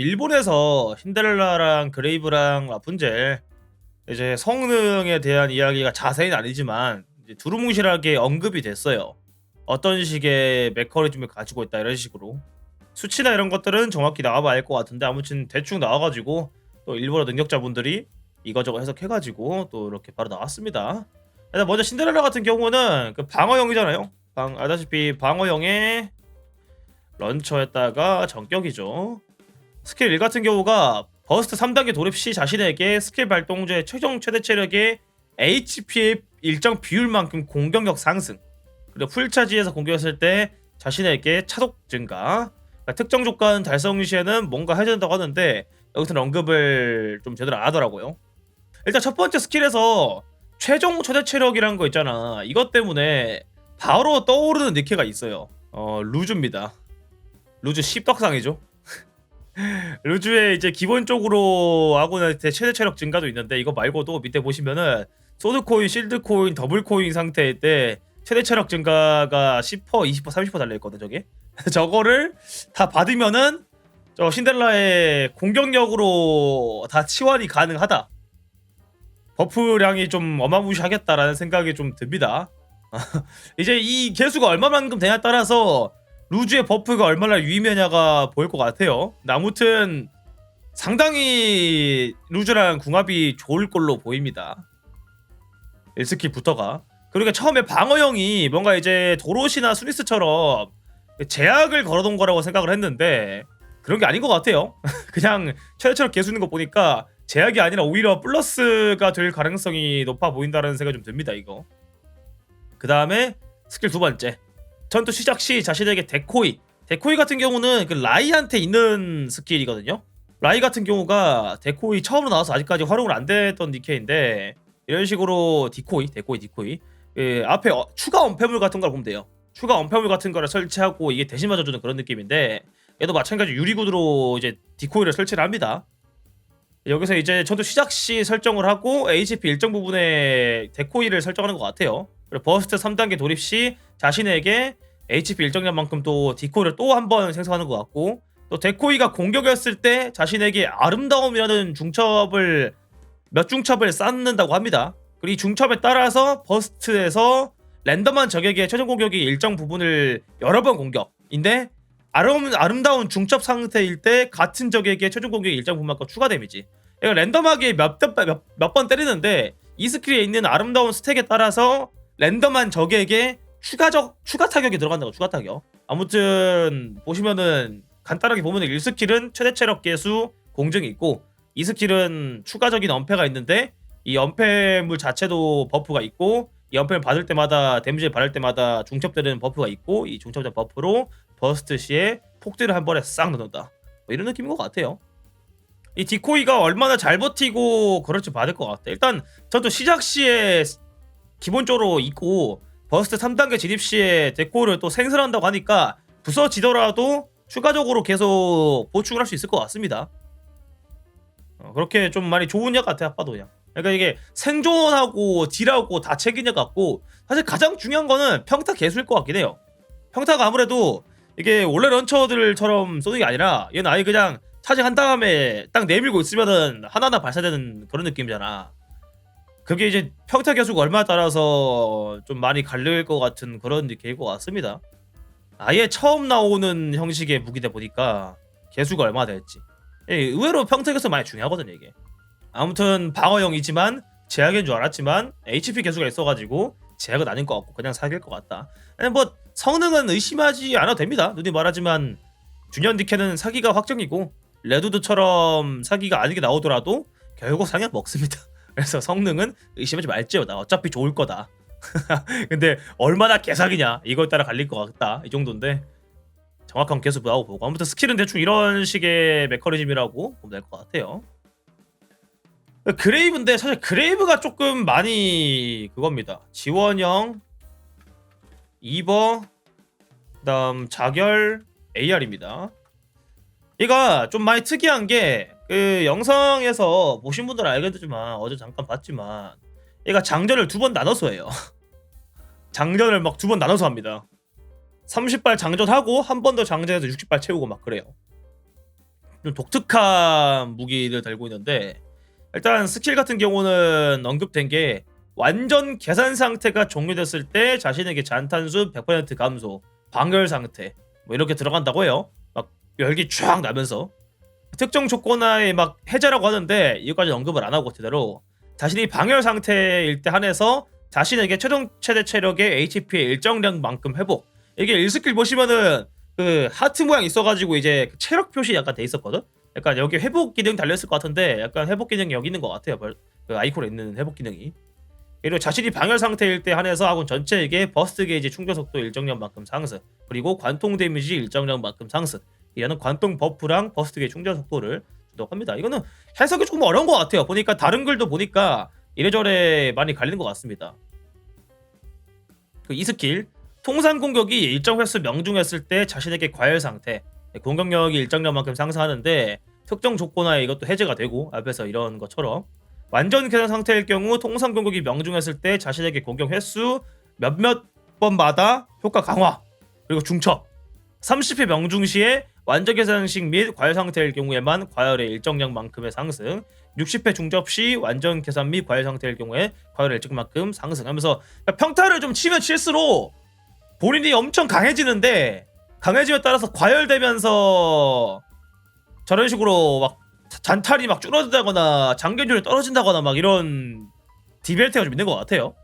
일본에서 신데렐라랑 그레이브랑 라푼젤 이제 성능에 대한 이야기가 자세히는 아니지만 이제 두루뭉실하게 언급이 됐어요. 어떤 식의 메커니즘을 가지고 있다 이런 식으로 수치나 이런 것들은 정확히 나와봐야 알 것 같은데 아무튼 대충 나와가지고 또 일본어 능력자분들이 이거저거 해석해가지고 또 이렇게 바로 나왔습니다. 일단 먼저 신데렐라 같은 경우는 그 방어형이잖아요. 방 알다시피 방어형의 런처에다가 전격이죠. 스킬 1 같은 경우가 버스트 3단계 돌입 시 자신에게 스킬 발동제 최종 최대 체력의 HP의 일정 비율만큼 공격력 상승. 그리고 풀차지에서 공격했을 때 자신에게 차독 증가. 그러니까 특정 조건 달성 시에는 뭔가 해준다고 하는데 여기서는 언급을 좀 제대로 안 하더라고요. 일단 첫 번째 스킬에서 최종 최대 체력이라는 거 있잖아. 이것 때문에 바로 떠오르는 니케가 있어요. 어 루즈입니다. 루즈 씹덕상이죠 루즈에 이제 기본적으로 아군한테 최대 체력 증가도 있는데 이거 말고도 밑에 보시면은 소드 코인, 실드 코인, 더블 코인 상태일 때 최대 체력 증가가 10%, 20%, 30% 달려 있거든 저게. 저거를 다 받으면은 저 신데렐라의 공격력으로 다 치환이 가능하다. 버프량이 좀 어마무시하겠다라는 생각이 좀 듭니다. 이제 이 개수가 얼마만큼 되냐에 따라서 루즈의 버프가 얼마나 유의미하냐가 보일 것 같아요. 아무튼 상당히 루즈랑 궁합이 좋을 걸로 보입니다. 1스킬부터가. 그러니까 처음에 방어형이 뭔가 이제 도로시나 수니스처럼 제약을 걸어놓은 거라고 생각을 했는데 그런 게 아닌 것 같아요. 그냥 최대처럼 개수는 거 보니까 제약이 아니라 오히려 플러스가 될 가능성이 높아 보인다는 생각이 좀 듭니다. 이거. 그 다음에 스킬 두 번째. 전투 시작 시 자신에게 데코이. 데코이 같은 경우는 그 라이한테 있는 스킬이거든요. 라이 같은 경우가 데코이 처음으로 나와서 아직까지 활용을 안 됐던 니케인데 이런 식으로 디코이 데코이 디코이. 그 앞에 어- 추가 언패물 같은 걸 보면 돼요. 추가 언패물 같은 거를 설치하고 이게 대신 맞아주는 그런 느낌인데 얘도 마찬가지 유리구드로 이제 디코이를 설치를 합니다. 여기서 이제 전투 시작 시 설정을 하고 HP 일정 부분에 데코이를 설정하는 것 같아요 그리고 버스트 3단계 돌입 시 자신에게 HP 일정량만큼 또 디코이를 또 한 번 생성하는 것 같고 또 데코이가 공격했을 때 자신에게 아름다움이라는 중첩을 몇 중첩을 쌓는다고 합니다. 그리고 이 중첩에 따라서 버스트에서 랜덤한 적에게 최종 공격이 일정 부분을 여러 번 공격인데 아름, 아름다운 중첩 상태일 때 같은 적에게 최종 공격이 일정 부분만큼 추가 데미지 랜덤하게 몇번 번 때리는데 이 스킬에 있는 아름다운 스택에 따라서 랜덤한 적에게 추가적 추가 타격이 들어간다고 추가 타격. 아무튼 보시면은 간단하게 보면 1스킬은 최대 체력 개수 공증이 있고 2스킬은 추가적인 언패가 있는데 이 언패물 자체도 버프가 있고 이 언패를 받을 때마다 데미지를 받을 때마다 중첩되는 버프가 있고 이 중첩된 버프로 버스트 시에 폭딜을 한 번에 싹 넣는다. 뭐 이런 느낌인 것 같아요. 이 디코이가 얼마나 잘 버티고 그럴지 받을 것 같아. 일단 저도 시작 시에 기본적으로 있고 버스트 3단계 진입 시에 데코를 또 생성한다고 하니까 부서지더라도 추가적으로 계속 보충을 할 수 있을 것 같습니다. 어, 그렇게 좀 많이 좋은 역 같아 아빠도 그냥. 그러니까 이게 생존하고 딜하고 다역 같고 사실 가장 중요한 거는 평타 개수일 것 같긴 해요. 평타가 아무래도 이게 원래 런처들처럼 쏘는 게 아니라 얘는 아예 그냥 차징한 다음에 딱 내밀고 있으면은 하나하나 발사되는 그런 느낌이잖아. 그게 이제 평타 개수가 얼마에 따라서 좀 많이 갈릴 것 같은 그런 느낌일 것 같습니다. 아예 처음 나오는 형식의 무기다 보니까 개수가 얼마나 될지. 예, 의외로 평타 개수 많이 중요하거든요 이게. 아무튼 방어형이지만 제약인 줄 알았지만 HP 개수가 있어가지고 제약은 아닌 것 같고 그냥 사귈 것 같다. 아니, 뭐 성능은 의심하지 않아도 됩니다. 눈이 말하지만 준현 디케는 사기가 확정이고 레드드처럼 사기가 아니게 나오더라도 결국 상향 먹습니다. 그래서 성능은 의심하지 말지요. 나 어차피 좋을 거다. 근데 얼마나 개사기냐 이거에 따라 갈릴 것 같다 이 정도인데 정확한 개수 나오고 보고 아무튼 스킬은 대충 이런 식의 메커니즘이라고 보면 될 것 같아요. 그레이브인데 사실 그레이브가 조금 많이 그겁니다. 지원형, 이버, 그다음 자결, AR입니다. 얘가 좀 많이 특이한 게 그 영상에서 보신 분들은 알겠지만 어제 잠깐 봤지만 얘가 장전을 두 번 나눠서 해요. 장전을 막 두 번 나눠서 합니다. 30발 장전하고 한 번 더 장전해서 60발 채우고 막 그래요. 좀 독특한 무기를 달고 있는데 일단 스킬 같은 경우는 언급된 게 완전 계산 상태가 종료됐을 때 자신에게 잔탄수 100% 감소, 광열 상태 뭐 이렇게 들어간다고 해요. 막 열기 쫙 나면서 특정 조건하에 막 해제라고 하는데 이거까지 언급을 안 하고 제대로 자신이 방열 상태일 때 한해서 자신에게 최종 최대 체력의 HP의 일정량만큼 회복. 이게 1스킬 보시면은 그 하트 모양 있어가지고 이제 그 체력 표시 약간 돼 있었거든. 약간 여기 회복 기능 달렸을 것 같은데 약간 회복 기능이 여기 있는 것 같아요. 벌- 그 아이콘에 있는 회복 기능이. 그리고 자신이 방열 상태일 때 한해서 아군 전체에게 버스트 게이지 충전 속도 일정량만큼 상승, 그리고 관통 데미지 일정량만큼 상승. 이라는 관통 버프랑 버스트 게이지 충전 속도를 주도록 합니다. 이거는 해석이 조금 어려운 것 같아요. 보니까 다른 글도 보니까 이래저래 많이 갈리는 것 같습니다. 그 이 스킬 통산 공격이 일정 횟수 명중했을 때 자신에게 과열 상태, 공격력이 일정량만큼 상승하는데 특정 조건하에 이것도 해제가 되고 앞에서 이런 것처럼 완전 계산 상태일 경우 통산 공격이 명중했을 때 자신에게 공격 횟수 몇몇 번마다 효과 강화 그리고 중첩 30회 명중 시에 완전 계산식 및 과열 상태일 경우에만 과열의 일정량만큼의 상승 60회 중접 시 완전 계산 및 과열 상태일 경우에 과열의 일정만큼 상승하면서 평타를 좀 치면 칠수록 본인이 엄청 강해지는데 강해짐에 따라서 과열되면서 저런 식으로 막 잔탈이 막 줄어든다거나 장견율이 떨어진다거나 막 이런 디벨트가 좀 있는 것 같아요.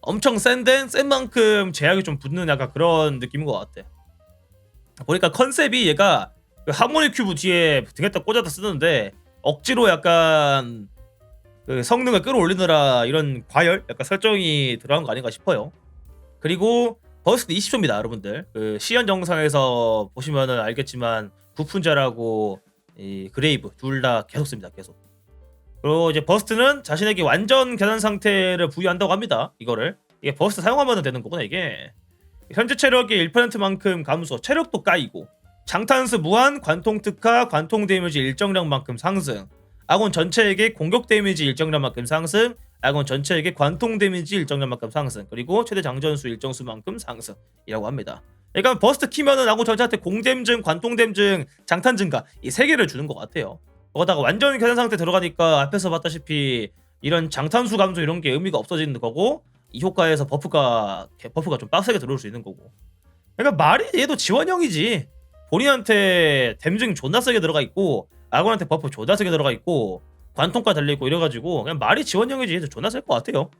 엄청 센 데는 센 만큼 제약이 좀 붙는 약간 그런 느낌인 것 같아. 보니까 컨셉이 얘가 그 하모니 큐브 뒤에 등에다 꽂아다 쓰는데 억지로 약간 그 성능을 끌어올리느라 이런 과열 약간 설정이 들어간 거 아닌가 싶어요. 그리고 버스트 20초입니다, 여러분들. 그 시연 영상에서 보시면은 알겠지만 구푼자라고 이 그레이브 둘 다 계속 씁니다, 계속. 그리고 이제 버스트는 자신에게 완전 계산 상태를 부여한다고 합니다. 이거를 이게 버스트 사용하면 되는 거구나 이게. 현재 체력이 1%만큼 감소, 체력도 까이고 장탄수 무한 관통 특화, 관통 데미지 일정량만큼 상승. 아군 전체에게 공격 데미지 일정량만큼 상승, 아군 전체에게 관통 데미지 일정량만큼 상승, 그리고 최대 장전수 일정수만큼 상승이라고 합니다. 그러니까 버스트 키면은 아군 전체한테 공댐증, 관통댐증, 장탄 증가 이 세 개를 주는 것 같아요. 거기다가 완전 계산 상태 들어가니까 앞에서 봤다시피 이런 장탄수 감소 이런 게 의미가 없어지는 거고 이 효과에서 버프가 버프가 좀 빡세게 들어올 수 있는 거고. 그러니까 말이 얘도 지원형이지. 본인한테 댐증 존나 세게 들어가 있고 아군한테 버프 존나 세게 들어가 있고 관통과 달려 있고 이래가지고 그냥 말이 지원형이지 얘도 존나 셀 것 같아요.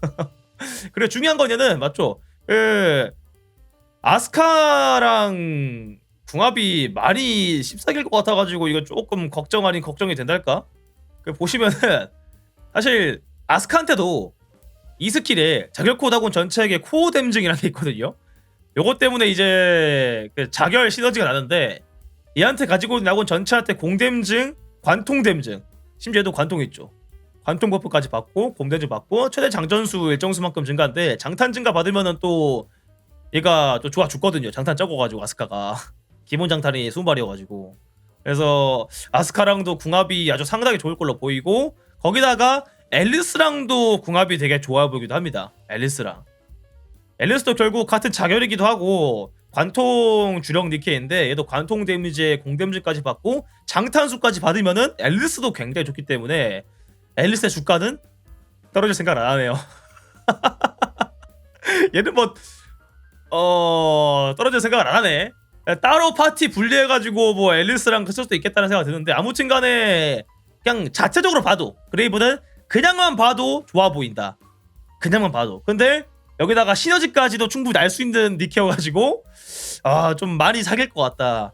그래 중요한 건 얘는 맞죠? 그 아스카랑 궁합이 많이 씹사길 것 같아가지고 이거 조금 걱정 아닌 걱정이 된달까? 그 보시면은 사실 아스카한테도 이 스킬에 자결 코드하고 전체에게 코어 댐증이라는 게 있거든요. 요것 때문에 이제 그 자결 시너지가 나는데 얘한테 가지고 아군 전체한테 공댐증, 관통댐증, 심지어 얘도 관통 있죠. 관통 버프까지 받고 공댐증 받고 최대 장전수 일정수만큼 증가인데 장탄 증가 받으면은 또 얘가 또 좋아 죽거든요. 장탄 적어가지고 아스카가 기본 장탄이 20발이어가지고 그래서 아스카랑도 궁합이 아주 상당히 좋을 걸로 보이고 거기다가 앨리스랑도 궁합이 되게 좋아 보이기도 합니다. 앨리스랑 앨리스도 결국 같은 자결이기도 하고 관통 주력 니케인데 얘도 관통 데미지에 공 데미지까지 받고 장탄수까지 받으면은 앨리스도 굉장히 좋기 때문에 앨리스의 주가는 떨어질 생각 안 하네요. 얘는 뭐 어... 떨어질 생각을 안 하네. 따로 파티 분리해가지고 뭐 앨리스랑 쓸 수도 있겠다는 생각이 드는데 아무튼간에 그냥 자체적으로 봐도 그레이브는 그냥만 봐도 좋아 보인다. 그냥만 봐도. 근데 여기다가 시너지까지도 충분히 날 수 있는 니케여가지고 아 좀 많이 사귈 것 같다.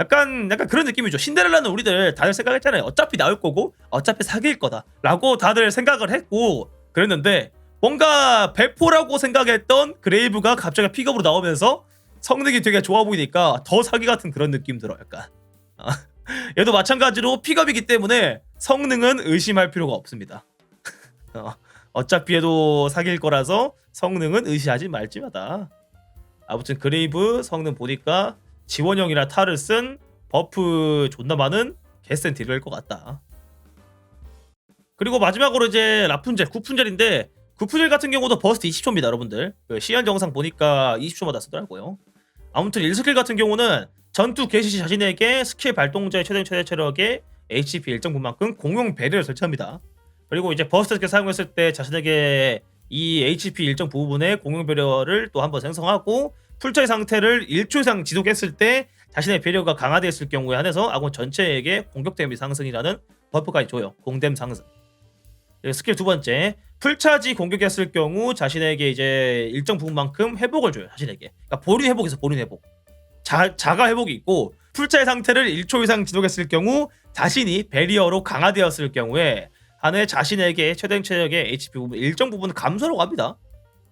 약간 약간 그런 느낌이죠. 신데렐라는 우리들 다들 생각했잖아요. 어차피 나올 거고 어차피 사귈 거다라고 다들 생각을 했고 그랬는데 뭔가 배포라고 생각했던 그레이브가 갑자기 픽업으로 나오면서 성능이 되게 좋아 보이니까 더 사기 같은 그런 느낌 들어 약간. 아, 얘도 마찬가지로 픽업이기 때문에 성능은 의심할 필요가 없습니다. 어, 어차피 얘도 사귈 거라서 성능은 의시하지 말지마다. 아무튼 그레이브 성능 보니까 지원형이라 탈을 쓴 버프 존나 많은 개센 딜일 것 같다. 그리고 마지막으로 이제 라푼젤, 구푼젤인데 구푼젤 같은 경우도 버스트 20초입니다, 여러분들. 그 시연 영상 보니까 20초마다 쓰더라고요. 아무튼 1스킬 같은 경우는 전투 개시 시 자신에게 스킬 발동자의 최대 최대 체력의 HP 일정 부분만큼 공용 배려를 설치합니다. 그리고 이제 버스트 스킬 사용했을 때 자신에게 이 HP 일정 부분의 공용 배려를 또 한번 생성하고 풀처의 상태를 1초 이상 지속했을 때 자신의 배려가 강화되었을 경우에 한해서 아군 전체에게 공격 데미지 상승이라는 버프까지 줘요. 공댐 상승. 스킬 두 번째 풀차지 공격했을 경우 자신에게 이제 일정 부분만큼 회복을 줘요. 자신에게. 그러니까 본인 회복에서 본인 회복. 자, 자가 회복이 있고 풀차의 상태를 1초 이상 지속했을 경우 자신이 베리어로 강화되었을 경우에 한해 자신에게 최대 체력의 HP 부분 일정 부분 감소라고 합니다.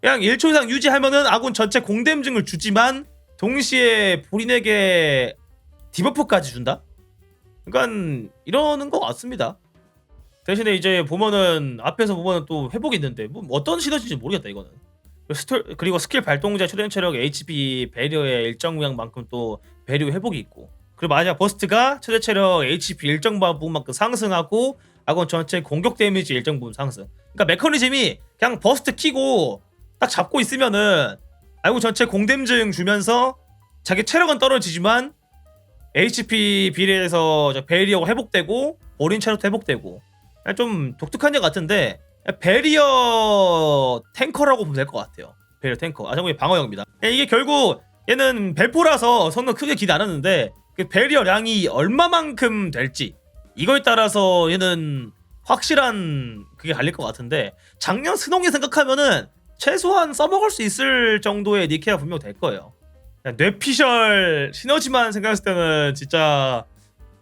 그냥 1초 이상 유지하면은 아군 전체 공댐증을 주지만 동시에 본인에게 디버프까지 준다. 그러니까 이러는 것 같습니다. 대신에 이제 보면은 앞에서 보면은 또 회복이 있는데 뭐 어떤 시너지인지 모르겠다 이거는. 스토, 그리고 스킬 발동자 최대 체력 HP 배려의 일정량만큼 또 배려 회복이 있고 그리고 만약 버스트가 최대 체력 HP 일정 부분만큼 상승하고 아군 전체 공격 데미지 일정 부분 상승. 그러니까 메커니즘이 그냥 버스트 키고 딱 잡고 있으면은 아군 전체 공댐증 주면서 자기 체력은 떨어지지만 HP 비례해서 저 베리어가 회복되고 어린 체력도 회복되고 좀 독특한 것 같은데 베리어 탱커라고 보면 될 것 같아요. 베리어 탱커. 아정국의 방어형입니다. 이게 결국 얘는 벨포라서 성능 크게 기대 안 하는데 그 베리어량이 얼마만큼 될지 이거에 따라서 얘는 확실한 그게 갈릴 것 같은데 작년 스농이 생각하면은 최소한 써먹을 수 있을 정도의 니케가 분명 될 거예요. 뇌피셜 시너지만 생각했을 때는 진짜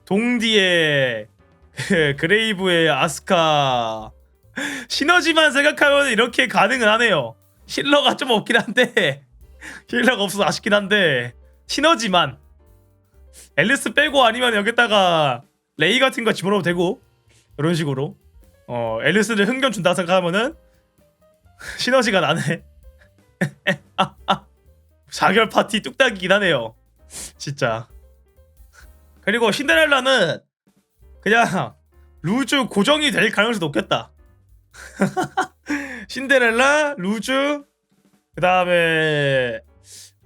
동디의 그레이브의 아스카 시너지만 생각하면 이렇게 가능은 하네요. 힐러가 좀 없긴 한데 힐러가 없어서 아쉽긴 한데 시너지만 앨리스 빼고 아니면 여기다가 레이 같은 거 집어넣어도 되고 이런 식으로 어 앨리스를 흥견 준다 생각하면은 시너지가 나네. 사결 파티 뚝딱이긴 하네요. 진짜. 그리고 신데렐라는 그냥 루즈 고정이 될 가능성이 높겠다. 신데렐라, 루즈, 그 다음에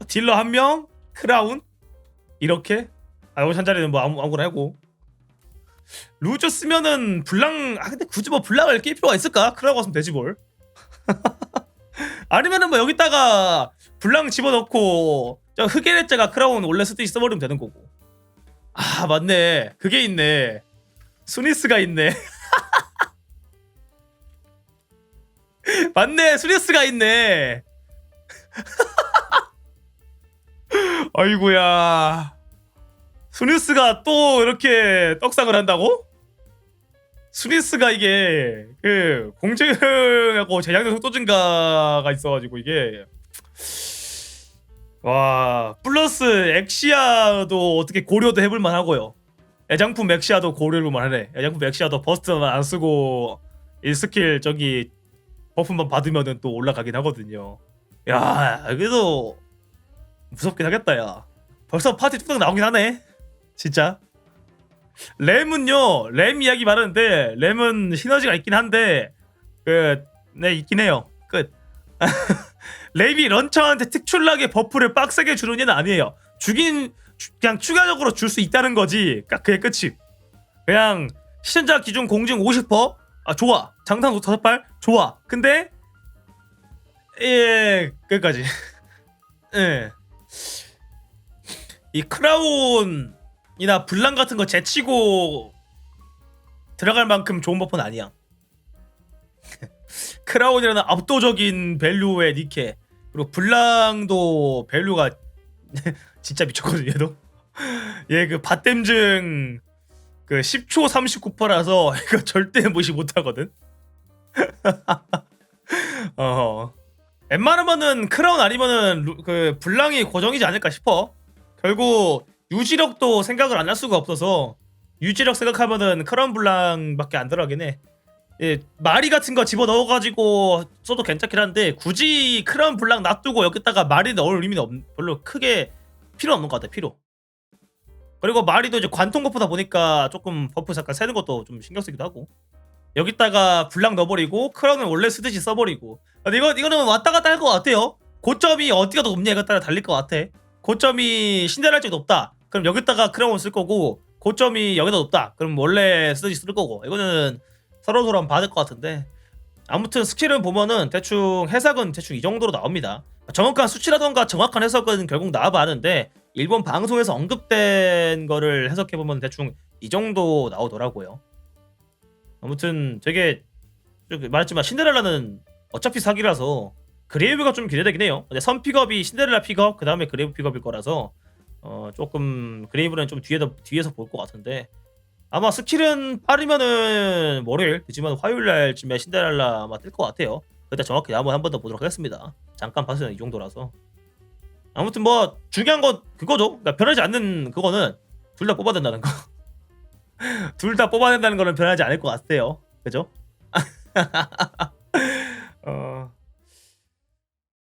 딜러 한 명, 크라운 이렇게 아무 찬자리는 뭐 아무 아무거나 하고 루즈 쓰면은 블랑 아 근데 굳이 뭐 블랑을 낄 필요가 있을까? 크라운 갔으면 되지 뭘. 아니면은 뭐 여기다가 블랑 집어넣고 저 흑예레자가 크라운 원래 쓰듯이 써버리면 되는 거고. 아 맞네 그게 있네 수니스가 있네 맞네 수니스가 있네. 아이고야. 수니스가 또 이렇게 떡상을 한다고? 수니스가 이게 그 공증하고 제작력 속도 증가가 있어가지고 이게. 와 플러스 엑시아도 어떻게 고려도 해볼만 하고요. 애장품 엑시아도 고려해볼만 하네. 애장품 엑시아도 버스트만 안 쓰고 이 스킬 저기 버프만 받으면은 또 올라가긴 하거든요. 야 그래도 무섭긴 하겠다 야. 벌써 파티 뚝딱 나오긴 하네. 진짜. 램은요 램 이야기 많은데 램은 시너지가 있긴 한데 그네 있긴 해요. 끝. 램이 런처한테 특출나게 버프를 빡세게 주는 애는 아니에요. 주- 그냥 추가적으로 줄 수 있다는 거지. 딱 그게 끝이. 그냥 시전자 기준 공증 50% 아 좋아 장탄 다섯 발 좋아 근데 예 끝까지 예. 이 크라운이나 블랑 같은 거 제치고 들어갈 만큼 좋은 버프는 아니야. 크라운이라는 압도적인 밸류의 니케 그리고 블랑도 밸류가 진짜 미쳤거든요. 얘도 얘그 밭댐증 그 10초 39%라서 이거 절대 무시 못하거든. 어. 웬만하면은 크라운 아니면은 루- 그 블랑이 고정이지 않을까 싶어. 결국 유지력도 생각을 안 할 수가 없어서 유지력 생각하면은 크라운 블랑밖에 안 들어가긴 해. 예, 마리 같은 거 집어 넣어가지고 써도 괜찮긴 한데 굳이 크라운 블랑 놔두고 여기다가 마리 넣을 의미는 없, 별로 크게 필요 없는 것 같아 필요. 그리고 마리도 이제 관통 버프다 보니까 조금 버프 잠깐 세는 것도 좀 신경 쓰기도 하고. 여기다가 블랑 넣어버리고 크라운은 원래 쓰듯이 써버리고 근데 이거 이거는 왔다 갔다 할 것 같아요 고점이 어디가 더 이거 따라 달릴 것 같아 고점이 신데렐라 쪽이 높다 그럼 여기다가 크라운 쓸 거고 고점이 여기다 높다. 그럼 원래 쓰지 쓸 거고 이거는 서로 서로 한번 봐야 될것 같은데 아무튼 스킬은 보면은 대충 해석은 대충 이 정도로 나옵니다. 정확한 수치라던가 정확한 해석은 결국 나와봐 하는데 일본 방송에서 언급된 거를 해석해 보면 대충 이 정도 나오더라고요. 아무튼 되게 좀 말했지만 신데렐라는 어차피 사기라서 그레이브가 좀 기대되긴 해요. 근데 선 픽업이 신데렐라 픽업 그 다음에 그레이브 픽업일 거라서 어 조금 그레이브는 좀 뒤에서 뒤에서 볼 것 같은데 아마 스킬은 빠르면은 월요일 그지만 화요일 날쯤에 신데렐라 아마 뜰 것 같아요. 그때 정확히 한번 한 번 더 보도록 하겠습니다. 잠깐 봤어요 이 정도라서 아무튼 뭐 중요한 건 그거죠. 그러니까 변하지 않는 그거는 둘 다 뽑아야 된다는 거. 둘 다 뽑아야 된다는 거는 변하지 않을 것 같아요. 그죠? 어,